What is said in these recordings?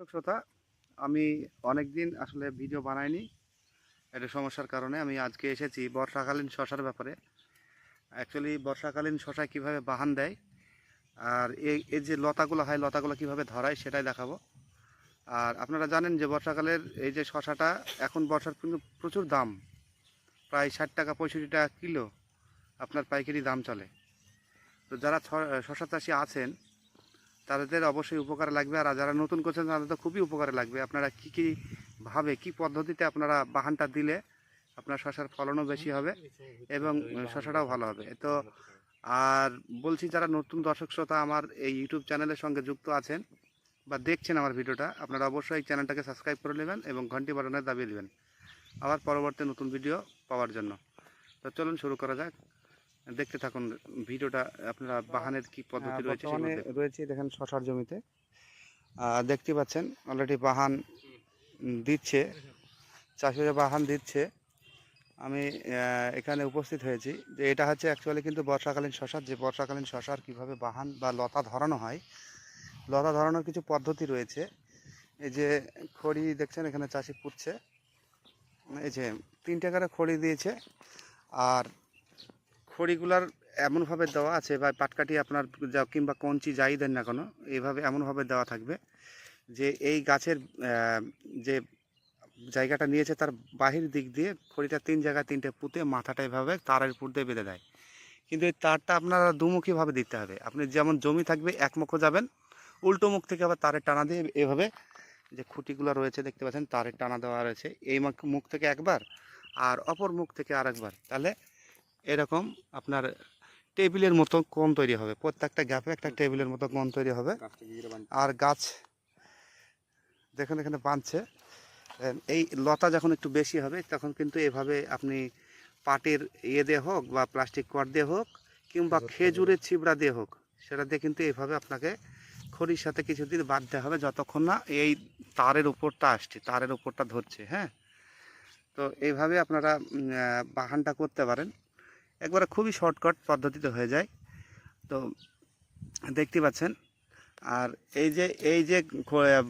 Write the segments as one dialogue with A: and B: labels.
A: দর্শক শ্রোতা, আমি অনেক দিন আসলে ভিডিও বানাইনি। একটা সমস্যার কারণে আমি আজকে এসেছি বর্ষাকালীন শশার ব্যাপারে। অ্যাকচুয়ালি বর্ষাকালীন শশা কীভাবে বাহান দেয় আর এই যে লতাগুলো হয়, লতাগুলো কীভাবে ধরায় সেটাই দেখাবো। আর আপনারা জানেন যে বর্ষাকালের এই যে শশাটা এখন বর্ষার কিন্তু প্রচুর দাম। প্রায় ষাট টাকা পঁয়ষট্টি টাকা কিলো আপনার পাইকারি দাম চলে। তো যারা শশা চাষি আছেন তাদের অবশ্যই উপকারে লাগবে। আর যারা নতুন করছেন, তাদের তো খুবই উপকারে লাগবে। আপনারা কি কি ভাবে, কি পদ্ধতিতে আপনারা বাহানটা দিলে আপনার শশার ফলনও বেশি হবে এবং শশাটাও ভালো হবে? তো আর বলছি, যারা নতুন দর্শক শ্রোতা আমার এই ইউটিউব চ্যানেলের সঙ্গে যুক্ত আছেন বা দেখছেন আমার ভিডিওটা, আপনারা অবশ্যই এই চ্যানেলটাকে সাবস্ক্রাইব করে নেবেন এবং ঘন্টি বাটনে দাবিয়ে দেবেন আবার পরবর্তী নতুন ভিডিও পাওয়ার জন্য। তো চলুন শুরু করা যাক। দেখতে থাকুন ভিডিওটা আপনারা বাহানের কি পদ্ধতি রয়েছে
B: হ্যাঁ, রয়েছে দেখেন শশার জমিতে। দেখতে পাচ্ছেন অলরেডি বাহান দিচ্ছে চাষিরা বাহান দিচ্ছে। আমি এখানে উপস্থিত হয়েছি। যে এটা হচ্ছে অ্যাকচুয়ালি কিন্তু বর্ষাকালীন শশার যে বর্ষাকালীন শশার কীভাবে বাহান বা লতা ধরানো হয় লতা ধরানোর কিছু পদ্ধতি রয়েছে। এই যে খড়ি দেখছেন এখানে চাষি পুঁতছে। এই যে তিনটে করে খড়ি দিয়েছে আর খড়িগুলার এমনভাবে দেওয়া আছে বা পাটকাঠি আপনার যা কিংবা কঞ্চি যাই দেন না কেন, এইভাবে এমনভাবে দেওয়া থাকবে যে এই গাছের যে জায়গাটা নিয়েছে তার বাহির দিক দিয়ে খড়িটা তিন জায়গায় তিনটে পুঁতে মাথাটা এভাবে তারের উপর দিয়ে বেঁধে দেয়। কিন্তু এই তারটা আপনারা দুমুখীভাবে দিতে হবে। আপনি যেমন জমি থাকবে একমুখো যাবেন, উল্টো মুখ থেকে আবার তারের টানা দিয়ে এভাবে যে খুঁটিগুলো রয়েছে দেখতে পাচ্ছেন তারের টানা দেওয়া রয়েছে। এই মুখ থেকে একবার আর অপর মুখ থেকে আরেকবার। তাহলে এরকম আপনার টেবিলের মতো কোন তৈরি হবে। প্রত্যেকটা গ্যাপে একটা টেবিলের মতো কোণ তৈরি হবে। আর গাছ দেখুন এখানে বাঁধছে এই লতা যখন একটু বেশি হবে তখন কিন্তু এভাবে আপনি পাটের ইয়ে দিয়ে হোক বা প্লাস্টিক কট দিয়ে হোক কিংবা খেজুরের ছিবড়া দিয়ে হোক সেটা দিয়ে কিন্তু এইভাবে আপনাকে খড়ির সাথে কিছুদিন বাঁধতে হবে যতক্ষণ না এই তারের উপরটা আসছে তারের উপরটা ধরছে হ্যাঁ? তো এইভাবে আপনারা বাহানটা করতে পারেন। একবারে খুবই শর্টকাট পদ্ধতিতে হয়ে যায়। তো দেখতে পাচ্ছেন আর এই যে এই যে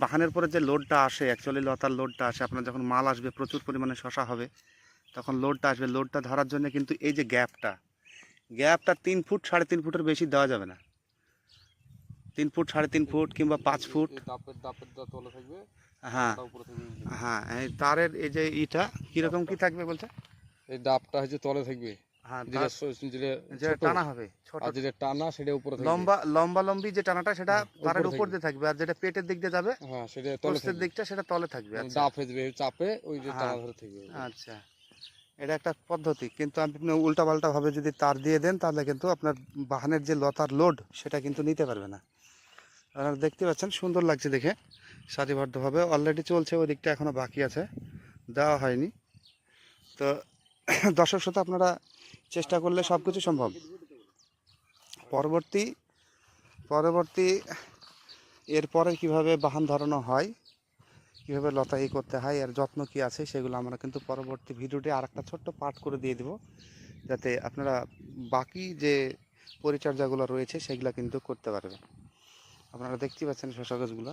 B: বাহানের পরে যে লোডটা আসে অ্যাকচুয়ালি লতার লোডটা আসে আপনার যখন মাল আসবে প্রচুর পরিমাণে শশা হবে তখন লোডটা আসবে। লোডটা ধরার জন্য কিন্তু এই যে গ্যাপটা গ্যাপটা তিন ফুট সাড়ে তিন ফুটের বেশি দেওয়া যাবে না। তিন ফুট সাড়ে তিন ফুট কিংবা পাঁচ ফুট। হ্যাঁ। হ্যাঁ এই তারের এই যে ইটা কীরকম কি থাকবে বলছে
C: এই ডাবটা হচ্ছে তলে থাকবে।
B: হ্যাঁ টানা হবে
C: আর যেটা টানা সেটা উপরে
B: লম্বা লম্বা লম্বি যে টানাটা সেটা
C: হ্যাঁ,
B: তারের
C: উপর
B: দিয়ে থাকবে আর যেটা পেটের দিক দিয়ে যাবে
C: হ্যাঁ সেটা
B: দিকটা সেটা তলে থাকবে
C: মানে
B: আচ্ছা।
C: হয়ে যাবে চাপে ওই যে
B: হ্যাঁ।
C: টানা ধরে থাকবে
B: আচ্ছা। এটা একটা পদ্ধতি কিন্তু আপনি যদি তার দিয়ে দেন তাহলে কিন্তু আপনার বাহানের যে লতার লোড সেটা কিন্তু নিতে পারবে না। আপনারা দেখতে পাচ্ছেন সুন্দর লাগছে দেখে সারিবদ্ধভাবে। অলরেডি চলছে ওই দিকটা এখনও বাকি আছে দেওয়া হয়নি। তো দর্শক শ্রোতা আপনারা চেষ্টা করলে সব কিছু সম্ভব। পরবর্তী পরবর্তী, এরপরে কীভাবে বাহান ধরানো হয়, কীভাবে লতাই করতে হয় আর যত্ন কি আছে, সেগুলো আমরা কিন্তু পরবর্তী ভিডিওতে আর একটা ছোট্ট পাঠ করে দিয়ে দেব, যাতে আপনারা বাকি যে পরিচর্যাগুলো রয়েছে, সেগুলো কিন্তু করতে পারবে আপনারা দেখতেই পাচ্ছেন শশা গাছগুলো।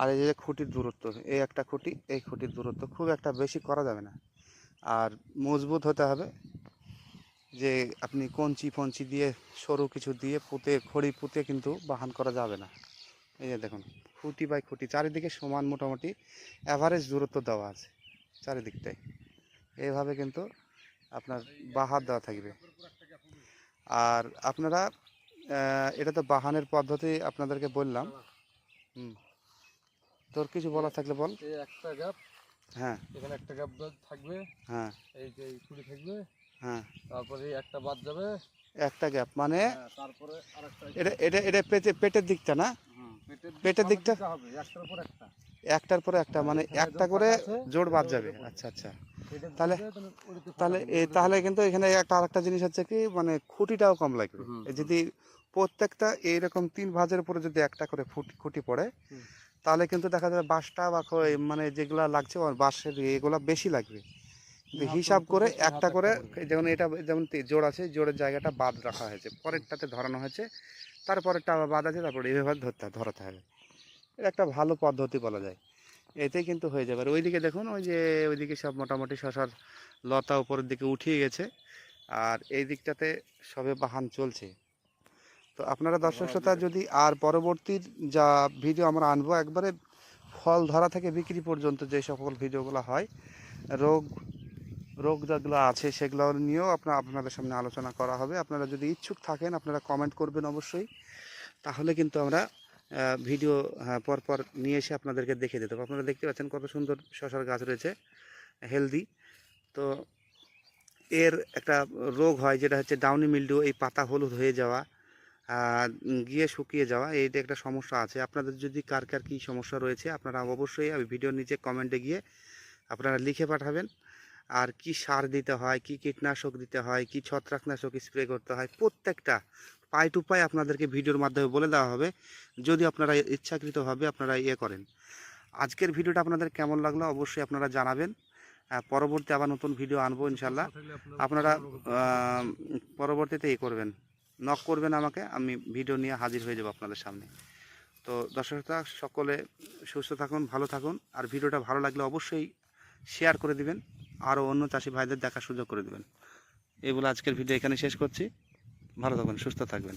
B: আর এই যে খুঁটির দূরত্ব, এই একটা খুঁটি, এই খুঁটির দূরত্ব খুব একটা বেশি করা যাবে না। আর মজবুত হতে হবে যে আপনি কঞ্চি ফঞ্চি দিয়ে সরু কিছু দিয়ে পুঁতে খড়ি পুঁতে কিন্তু বাহান করা যাবে না। এই যে দেখুন খুঁটি বাই খুঁটি চারিদিকে সমান মোটামুটি অ্যাভারেজ দূরত্ব দেওয়া আছে চারিদিকটাই এইভাবে কিন্তু আপনার বাহার দেওয়া থাকবে। আর আপনারা এটা তো বাহানের পদ্ধতি আপনাদেরকে বললাম। হুম। তোর কিছু বলা থাকলে বল।
C: এই একটা গ্যাপ
B: হ্যাঁ।
C: এখানে একটা গ্যাপ থাকবে।
B: হ্যাঁ।
C: এই যে এই কুড়ি থাকবে।
B: হ্যাঁ।
C: তারপরে একটা বাদ যাবে।
B: একটা গ্যাপ মানে
C: হ্যাঁ, তারপরে আরেকটা
B: এটা এটা এটা পেটে পেটের দিকটা না?
C: পেটের
B: পেটের দিকটা?
C: হবে একটার উপর একটা।
B: একটার পরে একটা মানে একটা করে জোড় বাদ যাবে। আচ্ছা আচ্ছা। তাহলে-
C: তাহলে
B: তাহলে কিন্তু এখানে একটা আরেকটা জিনিস হচ্ছে কি মানে খুঁটিটাও কম লাগবে। যদি প্রত্যেকটা এইরকম তিন ভাজের উপরে যদি একটা করে ফুট খুঁটি পড়ে তাহলে কিন্তু দেখা যাবে বাঁশটা বা মানে যেগুলা লাগছে বাঁশের এগুলা বেশি লাগবে। হিসাব
C: করে
B: একটা করে যেমন এটা যেমন জোড় আছে জোড়ের জায়গাটা বাদ রাখা হয়েছে পরেরটাতে ধরানো হয়েছে তারপরেরটা আবার বাদ আছে তারপরে এইভাবে ধরতে ধরাতে হবে। এটা একটা ভালো পদ্ধতি বলা যায়। এতে কিন্তু হয়ে যাবে। আর ওইদিকে দেখুন ওই যে ওইদিকে সব মোটামুটি শশার লতা উপরের দিকে উঠিয়ে গেছে আর এই দিকটাতে সবে বাহান চলছে। তো আপনারা দর্শক শ্রোতা যদি আর পরবর্তীর যা ভিডিও আমরা আনব একবারে ফল ধরা থেকে বিক্রি পর্যন্ত যে সকল ভিডিওগুলো হয় রোগ রোগ যেগুলো আছে সেগুলো নিয়েও আপনার আপনাদের সামনে আলোচনা করা হবে। আপনারা যদি ইচ্ছুক থাকেন আপনারা কমেন্ট করবেন অবশ্যই। তাহলে কিন্তু আমরা ভিডিও হ্যাঁ, পরপর নিয়ে এসে আপনাদেরকে দেখে দিতে আপনারা দেখতে পাচ্ছেন কত সুন্দর শশার গাছ রয়েছে হেলদি তো এর একটা রোগ হয় যেটা হচ্ছে ডাউনি মিল্ডিউ এই পাতা হলুদ হয়ে যাওয়া গিয়ে শুকিয়ে যাওয়া এইটা একটা সমস্যা আছে। আপনাদের যদি কার কার কী সমস্যা রয়েছে আপনারা অবশ্যই ভিডিওর নিচে কমেন্টে গিয়ে আপনারা লিখে পাঠাবেন। আর কি সার দিতে হয় কি কীটনাশক দিতে হয় কি ছত্রাকনাশক স্প্রে করতে হয় প্রত্যেকটা পাই টু পাই আপনাদেরকে ভিডিওর মাধ্যমে বলে দেওয়া হবে। যদি আপনারা ইচ্ছাকৃতভাবে আপনারা ইয়ে করেন। আজকের ভিডিওটা আপনাদের কেমন লাগল অবশ্যই আপনারা জানাবেন। পরবর্তী আবার নতুন ভিডিও আনব ইনশাল্লাহ। আপনারা পরবর্তীতে ইয়ে করবেন। নক করবেন আমাকে আমি ভিডিও নিয়ে হাজির হয়ে যাব আপনাদের সামনে। তো দর্শকরা সকলে সুস্থ থাকুন ভালো থাকুন। আর ভিডিওটা ভালো লাগলে অবশ্যই শেয়ার করে দিবেন। আরও অন্য চাষি ভাইদের দেখার সুযোগ করে দেবেন। এগুলো আজকের ভিডিও এখানে শেষ করছি। ভালো থাকবেন, সুস্থ থাকবেন।